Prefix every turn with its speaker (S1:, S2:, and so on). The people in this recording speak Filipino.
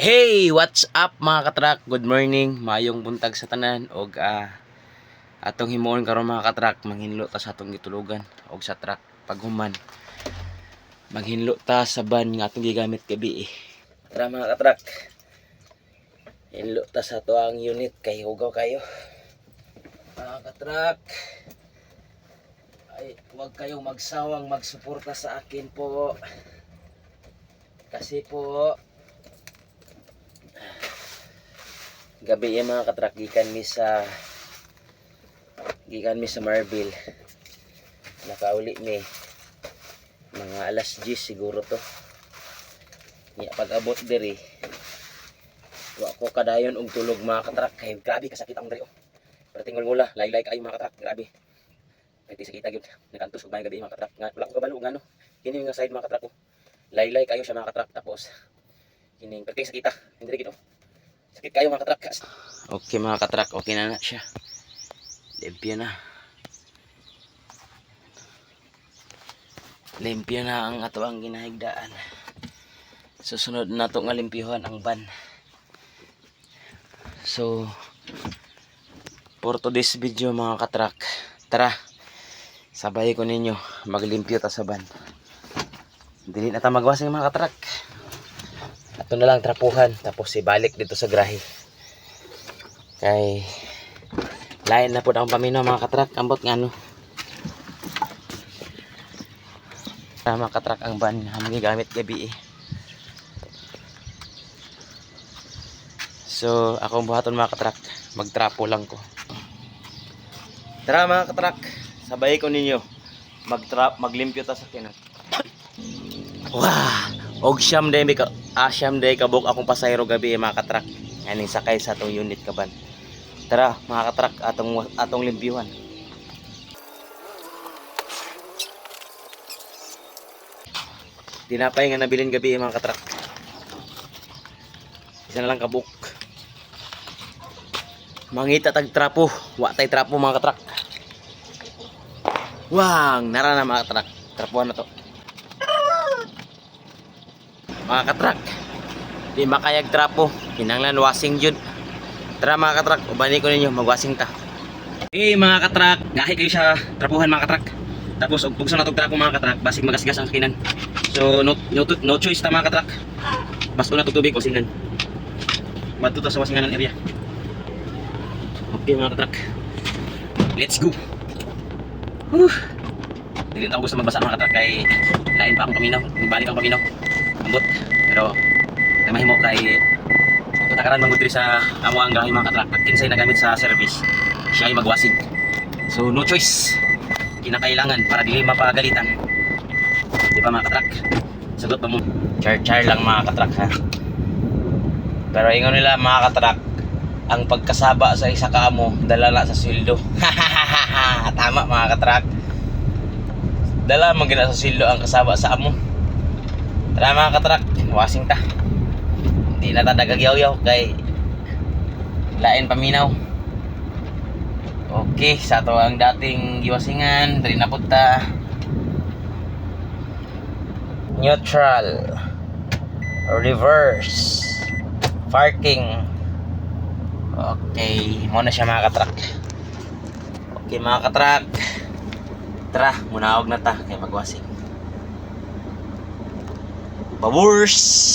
S1: Hey, what's up mga katrak? Good morning, mayong buntag sa tanan og ah, atong himuon karon mga katrak manghinlo ta sa atong gitulugan og sa truck paghuman. Maghinlo ta sa ban nga atong gigamit gabi. Eh. Tara mga katrak. Hinlo ta sa to ang unit kay hugaw kayo. Mga katrak. Ay, huwag kayong magsawang magsuporta sa akin po. Kasi po, gabi yung mga katrak gikan mi sa gikan mi sa Marville nakauli mi mga alas 10 siguro to. Niya pag abot diri wa ko kadayon og tulog mga katrak. Kay grabe kasakit ang diri oh. Pero tingol ngula laylay kayo mga katrak grabe. Kay sa kita gyud nakantos og may gabi mga katrak. Nga wala ko kabalo ngano kini nga side mga katrak ko laylay kayo siya mga katrak. Tapos kining perting sa kita hindi gito Sakit kayo mga katrak. Okay mga katrak, okay na na siya. Limpya na. Limpya na ang ato ang ginahigdaan. Susunod na to nga limpyuhan ang ban. So, for today's video mga katrak, tara, sabay ko ninyo maglimpyo ta sa ban. Dili na ta magwasing mga katrak. Ito na lang trapuhan tapos ibalik dito sa grahe. Kay lain na po ang paminaw mga katrak ambot nga no. Tama katrak ang ban nga magigamit gabi eh. So akong buhaton mga katrak magtrapo lang ko. Tara mga katrak sabay ko ninyo magtrap maglimpyo ta sa kinan. Wow! Og siyam day may ka ah, siyam day kabuk akong pasayro gabi mga katrak. Aning sakay sa atong unit kaban. Tara mga katrak atong atong limpyuhan. Tinapay nga nabilin gabi mga katrak. Isa na lang kabuk. Mangita tag trapo, wa tay trapo mga katrak. Wang, nara na mga katrak. Trapuhan na to mga katrak. Di makayag trapo. Hinanglan wasing jud tara mga katrak ubani ko ninyo magwasing ta. Eh mga katrak gahi kayo sa trapuhan mga katrak. Tapos ug pugsa na tog trapo mga katrak basig magasgas ang kinan so no, no, no choice ta mga katrak. Bas una tog tubig wasingan madto sa wasinganan area. Okay mga katrak. Let's go. Whew. Dili na ako gusto magbasa mga katrak kay lain pa akong paminaw, balik ang paminaw ambot. Pero kay mahimo kay takaran man gud diri sa amo ang gahi mga katrak pag kinsay nagamit sa service siya ay magwasig so no choice. Kinakailangan para dili mapagalitan. Di ba mga katrak? Sagot ba mo. Char char lang mga katrak ha? Pero ingon nila mga katrak ang pagkasaba sa isa ka amo dalala sa sweldo tama mga katrak. Dala man sa sweldo ang kasaba sa amo Tara mga katrak, wasing ta. Hindi na ta dagagyaw-yaw kay lain paminaw. Okay, sa to ang dating giwasingan, diri na punta. Neutral. Reverse. Parking. Okay, mo na siya mga katrak. Okay mga katrak. Tara, munawag na ta kay magwasing. Baburs!